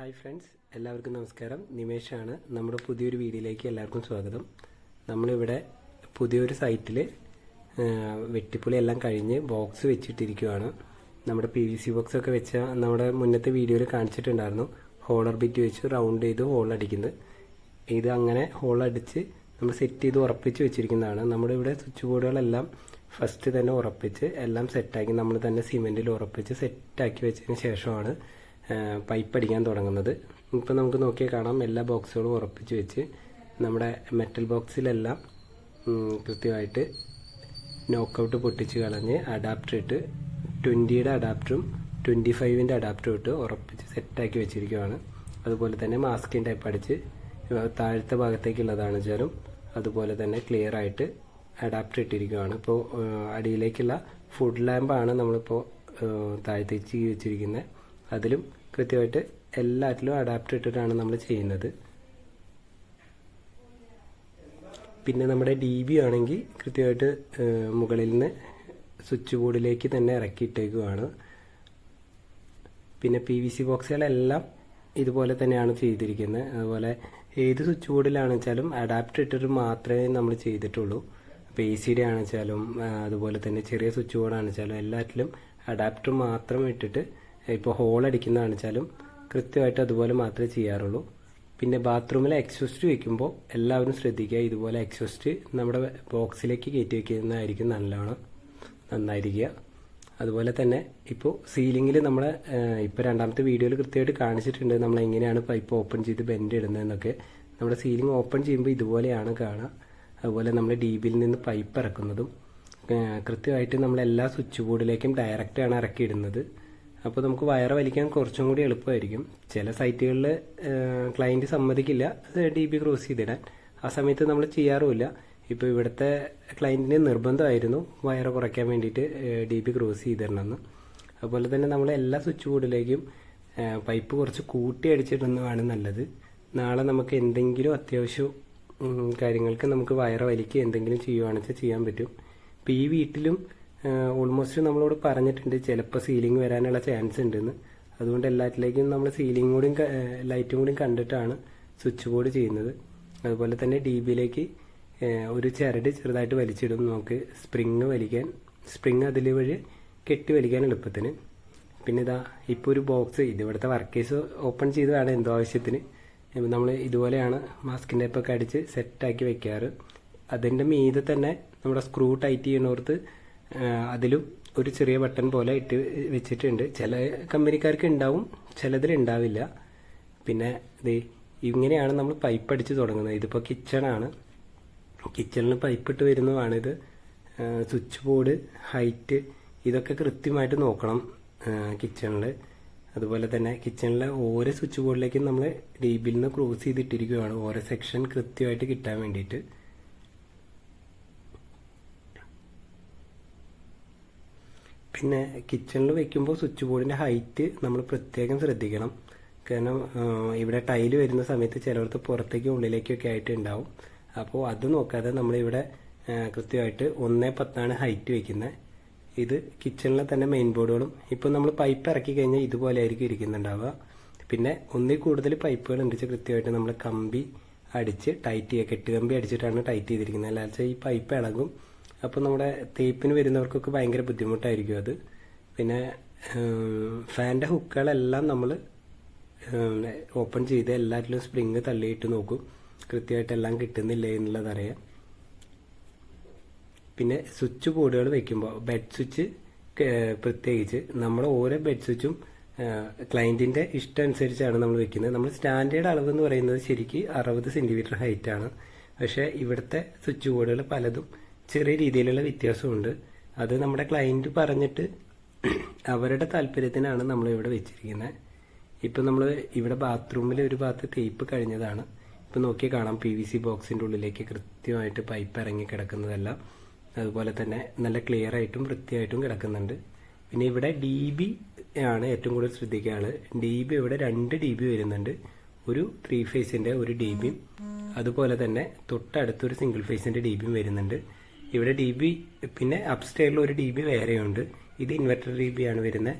Hi friends എല്ലാവർക്കും നമസ്കാരം. നിമേഷാണ് നമ്മുടെ പുതിയൊരു വീഡിയോയിലേക്ക് എല്ലാവർക്കും സ്വാഗതം. നമ്മളിവിടെ പുതിയൊരു സൈറ്റിൽ വെട്ടിപ്പുളി എല്ലാം കഴിഞ്ഞ് ബോക്സ് വെച്ചിട്ടിരിക്കുകയാണ് നമ്മുടെ പി വി സി ബോക്സ് ഒക്കെ വെച്ച നമ്മുടെ മുന്നത്തെ വീഡിയോയിൽ കാണിച്ചിട്ടുണ്ടായിരുന്നു. ഹോളർ ബിറ്റ് വെച്ച് റൗണ്ട് ചെയ്ത് ഹോൾ അടിക്കുന്നത്. ഇത് അങ്ങനെ ഹോൾ അടിച്ച് നമ്മൾ സെറ്റ് ചെയ്ത് ഉറപ്പിച്ച് വെച്ചിരിക്കുന്നതാണ്. നമ്മുടെ ഇവിടെ സ്വിച്ച് ബോർഡുകളെല്ലാം ഫസ്റ്റ് തന്നെ ഉറപ്പിച്ച് എല്ലാം സെറ്റാക്കി നമ്മൾ തന്നെ സിമെന്റിൽ ഉറപ്പിച്ച് സെറ്റാക്കി വെച്ചതിന് ശേഷമാണ് പൈപ്പ് അടിക്കാൻ തുടങ്ങുന്നത്. ഇപ്പം നമുക്ക് നോക്കിയാൽ കാണാം. എല്ലാ ബോക്സുകളും ഉറപ്പിച്ച് വെച്ച് നമ്മുടെ മെറ്റൽ ബോക്സിലെല്ലാം കൃത്യമായിട്ട് നോക്കൗട്ട് പൊട്ടിച്ച് കളഞ്ഞ് അഡാപ്റ്റർ ഇട്ട് ട്വന്റിയുടെ അഡാപ്റ്ററും ട്വന്റി ഫൈവിന്റെ അഡാപ്റ്ററും ഇട്ട് ഉറപ്പിച്ച് സെറ്റാക്കി വെച്ചിരിക്കുകയാണ് അതുപോലെ തന്നെ മാസ്കിൻ ടൈപ്പ് അടിച്ച് താഴത്തെ ഭാഗത്തേക്കുള്ളതാണ് വെച്ചാലും അതുപോലെ തന്നെ ക്ലിയർ ആയിട്ട് അഡാപ്റ്റർ ഇട്ടിരിക്കുകയാണ് ഇപ്പോൾ അടിയിലേക്കുള്ള ഫുഡ് ലാമ്പാണ് നമ്മളിപ്പോൾ താഴത്തേക്ക് വെച്ചിരിക്കുന്നത് അതിലും കൃത്യമായിട്ട് എല്ലാറ്റിലും അഡാപ്റ്റ് ഇട്ടിട്ടാണ് നമ്മൾ ചെയ്യുന്നത്. പിന്നെ നമ്മുടെ ഡി ബി ആണെങ്കിൽ കൃത്യമായിട്ട് മുകളിൽ നിന്ന് സ്വിച്ച് ബോർഡിലേക്ക് തന്നെ ഇറക്കിയിട്ടേക്കുവാണ്. പിന്നെ പി വി സി ബോക്സുകളെല്ലാം ഇതുപോലെ തന്നെയാണ് ചെയ്തിരിക്കുന്നത്. അതുപോലെ ഏത് സ്വിച്ച് ബോർഡിലാണെന്ന് വെച്ചാലും അഡാപ്റ്റർ ഇട്ടിട്ട് മാത്രമേ നമ്മൾ ചെയ്തിട്ടുള്ളൂ. അപ്പോൾ എ സിയുടെ ആണെന്നുവെച്ചാലും അതുപോലെ തന്നെ ചെറിയ സ്വിച്ച് ബോർഡ് വെച്ചാലും എല്ലാറ്റിലും അഡാപ്റ്റർ മാത്രം ഇട്ടിട്ട് ഇപ്പോൾ ഹോൾ അടിക്കുന്നതാണ് വെച്ചാലും കൃത്യമായിട്ട് അതുപോലെ മാത്രമേ ചെയ്യാറുള്ളൂ. പിന്നെ ബാത്റൂമിൽ എക്സോസ്റ്റ് വയ്ക്കുമ്പോൾ എല്ലാവരും ശ്രദ്ധിക്കുക ഇതുപോലെ എക്സോസ്റ്റ് നമ്മുടെ ബോക്സിലേക്ക് കയറ്റി വയ്ക്കുന്നതായിരിക്കും നല്ലവണ്ണം നന്നായിരിക്കുക. അതുപോലെ തന്നെ ഇപ്പോൾ സീലിങ്ങിൽ നമ്മൾ ഇപ്പോൾ രണ്ടാമത്തെ വീഡിയോയിൽ കൃത്യമായിട്ട് കാണിച്ചിട്ടുണ്ട് നമ്മൾ എങ്ങനെയാണ് പൈപ്പ് ഓപ്പൺ ചെയ്ത് ബെൻഡ് ഇടുന്നതെന്നൊക്കെ. നമ്മുടെ സീലിംഗ് ഓപ്പൺ ചെയ്യുമ്പോൾ ഇതുപോലെയാണ് കാണുക. അതുപോലെ നമ്മൾ ഡി ബിയിൽ നിന്ന് പൈപ്പ് ഇറക്കുന്നതും കൃത്യമായിട്ട് നമ്മൾ എല്ലാ സ്വിച്ച് ബോർഡിലേക്കും ഡയറക്റ്റാണ് ഇറക്കിയിടുന്നത്. അപ്പോൾ നമുക്ക് വയർ വലിക്കാൻ കുറച്ചും കൂടി എളുപ്പമായിരിക്കും. ചില സൈറ്റുകളിൽ ക്ലയന്റ് സമ്മതിക്കില്ല ഡി ബി ക്രോസ് ചെയ്തിടാൻ. ആ സമയത്ത് നമ്മൾ ചെയ്യാറുമില്ല. ഇപ്പോൾ ഇവിടുത്തെ ക്ലയന്റിന് നിർബന്ധമായിരുന്നു വയർ കുറയ്ക്കാൻ വേണ്ടിയിട്ട് ഡി ബി ക്രോസ് ചെയ്തിടണമെന്ന്. അതുപോലെ തന്നെ നമ്മൾ എല്ലാ സ്വിച്ച് ബോർഡിലേക്കും പൈപ്പ് കുറച്ച് കൂട്ടി അടിച്ചിടുന്നതാണ് നല്ലത്. നാളെ നമുക്ക് എന്തെങ്കിലും അത്യാവശ്യം കാര്യങ്ങൾക്ക് നമുക്ക് വയറ് വലിക്കുക എന്തെങ്കിലും ചെയ്യുകയാണെന്ന് വെച്ചാൽ ചെയ്യാൻ പറ്റും. ഇപ്പം ഈ വീട്ടിലും ഓൾമോസ്റ്റ് നമ്മളോട് പറഞ്ഞിട്ടുണ്ട് ചിലപ്പോൾ സീലിംഗ് വരാനുള്ള ചാൻസ് ഉണ്ടെന്ന്. അതുകൊണ്ട് എല്ലാറ്റിലേക്കും നമ്മൾ സീലിംഗ് കൂടിയും ലൈറ്റും കൂടിയും കണ്ടിട്ടാണ് സ്വിച്ച് ബോർഡ് ചെയ്യുന്നത്. അതുപോലെ തന്നെ ഡി ബിയിലേക്ക് ഒരു ചരട് ചെറുതായിട്ട് വലിച്ചിടും നമുക്ക് സ്പ്രിങ് വലിക്കാൻ. സ്പ്രിങ് അതിൽ വഴി കെട്ടി വലിക്കാൻ എളുപ്പത്തിന്. പിന്നെ ഇതാ ഇപ്പോൾ ഒരു ബോക്സ് ഇത് ഇവിടുത്തെ വർക്കേഴ്സ് ഓപ്പൺ ചെയ്തതാണ് എന്തോ ആവശ്യത്തിന്. നമ്മൾ ഇതുപോലെയാണ് മാസ്കിന്റെ ഒക്കെ അടിച്ച് സെറ്റാക്കി വെക്കാറ്. അതിന്റെ മീതെ തന്നെ നമ്മുടെ സ്ക്രൂ ടൈറ്റ് ചെയ്യണോർത്ത് അതിലും ഒരു ചെറിയ ബട്ടൺ പോലെ ഇട്ട് വെച്ചിട്ടുണ്ട്. ചില കമ്പനിക്കാർക്ക് ഉണ്ടാവും ചിലതിൽ ഉണ്ടാവില്ല. പിന്നെ ഇത് ഇങ്ങനെയാണ് നമ്മൾ പൈപ്പ് അടിച്ച് തുടങ്ങുന്നത്. ഇതിപ്പോൾ കിച്ചണാണ് കിച്ചണിൽ പൈപ്പ് ഇട്ട് വരുന്നതാണിത്. സ്വിച്ച് ബോർഡ് ഹൈറ്റ് ഇതൊക്കെ കൃത്യമായിട്ട് നോക്കണം കിച്ചണിൽ അതുപോലെ തന്നെ കിച്ചണിലെ ഓരോ സ്വിച്ച് ബോർഡിലേക്കും നമ്മൾ ഡീബിൽ നിന്ന് ക്രോസ് ചെയ്തിട്ടിരിക്കുകയാണ്. ഓരോ സെക്ഷൻ കൃത്യമായിട്ട് കിട്ടാൻ വേണ്ടിയിട്ട്. പിന്നെ കിച്ചണിൽ വെക്കുമ്പോൾ സ്വിച്ച് ബോർഡിന്റെ ഹൈറ്റ് നമ്മൾ പ്രത്യേകം ശ്രദ്ധിക്കണം. കാരണം ഇവിടെ ടൈൽ വരുന്ന സമയത്ത് ചിലവർക്ക് പുറത്തേക്കും ഉള്ളിലേക്കൊക്കെ ആയിട്ട് ഉണ്ടാവും അപ്പോൾ അത് നോക്കാതെ നമ്മളിവിടെ കൃത്യമായിട്ട് ഒന്നേ പത്താണ് ഹൈറ്റ് വെക്കുന്നത് ഇത് കിച്ചണിലെ തന്നെ മെയിൻ ബോർഡുകളും ഇപ്പം നമ്മൾ പൈപ്പ് ഇറക്കി കഴിഞ്ഞാൽ ഇതുപോലെ ആയിരിക്കും ഇരിക്കുന്നുണ്ടാവുക. പിന്നെ ഒന്നിൽ കൂടുതൽ പൈപ്പുകൾ ഉണ്ടിച്ച് കൃത്യമായിട്ട് നമ്മൾ കമ്പി അടിച്ച് ടൈറ്റ് ചെയ്യുക കെട്ടുകമ്പി അടിച്ചിട്ടാണ് ടൈറ്റ് ചെയ്തിരിക്കുന്നത് അല്ലാതെ ഈ പൈപ്പ് ഇളകും അപ്പോൾ നമ്മുടെ തേപ്പിന് വരുന്നവർക്കൊക്കെ ഭയങ്കര ബുദ്ധിമുട്ടായിരിക്കും അത്. പിന്നെ ഫാന്റെ ഹുക്കുകളെല്ലാം നമ്മൾ ഓപ്പൺ ചെയ്ത് എല്ലാറ്റിലും സ്പ്രിങ് തള്ളിയിട്ട് നോക്കും. കൃത്യമായിട്ട് എല്ലാം കിട്ടുന്നില്ല എന്നുള്ളതറിയാം പിന്നെ സ്വിച്ച് ബോർഡുകൾ വെക്കുമ്പോൾ ബെഡ് സ്വിച്ച് പ്രത്യേകിച്ച് നമ്മൾ ഓരോ ബെഡ് സ്വിച്ചും ക്ലയന്റിന്റെ ഇഷ്ടം അനുസരിച്ചാണ് നമ്മൾ വെക്കുന്നത്. നമ്മൾ സ്റ്റാൻഡേർഡ് അളവ് എന്ന് പറയുന്നത് ശരിക്ക് അറുപത് സെന്റിമീറ്റർ ഹൈറ്റ് ആണ് പക്ഷേ ഇവിടുത്തെ സ്വിച്ച് ബോർഡുകൾ പലതും ചെറിയ രീതിയിലുള്ള വ്യത്യാസമുണ്ട്. അത് നമ്മുടെ ക്ലയന്റ് പറഞ്ഞിട്ട് അവരുടെ താല്പര്യത്തിനാണ് നമ്മൾ ഇവിടെ വെച്ചിരിക്കുന്നത്. ഇപ്പം നമ്മൾ ഇവിടെ ബാത്റൂമിൽ ഒരു ഭാഗത്ത് തേപ്പ് കഴിഞ്ഞതാണ്. ഇപ്പം നോക്കിയാൽ കാണാം പി വി സി ബോക്സിന്റെ ഉള്ളിലേക്ക് കൃത്യമായിട്ട് പൈപ്പ് ഇറങ്ങി കിടക്കുന്നതെല്ലാം. അതുപോലെ തന്നെ നല്ല ക്ലിയർ ആയിട്ടും വൃത്തിയായിട്ടും കിടക്കുന്നുണ്ട്. പിന്നെ ഇവിടെ ഡി ബി ആണ് ഏറ്റവും കൂടുതൽ ശ്രദ്ധിക്കാറ് ഡി ബി ഇവിടെ രണ്ട് ഡി ബി വരുന്നുണ്ട്. ഒരു ത്രീ ഫേസിന്റെ ഒരു ഡി ബിയും അതുപോലെ തന്നെ തൊട്ടടുത്തൊരു സിംഗിൾ ഫേസിന്റെ ഡി ബിയും വരുന്നുണ്ട്. ഇവിടെ ഡി ബി പിന്നെ അപ്സ്റ്റേറിൽ ഒരു ഡി ബി വേറെയുണ്ട്. ഇത് ഇൻവെർട്ടർ ഡി ബി ആണ് വരുന്നത്.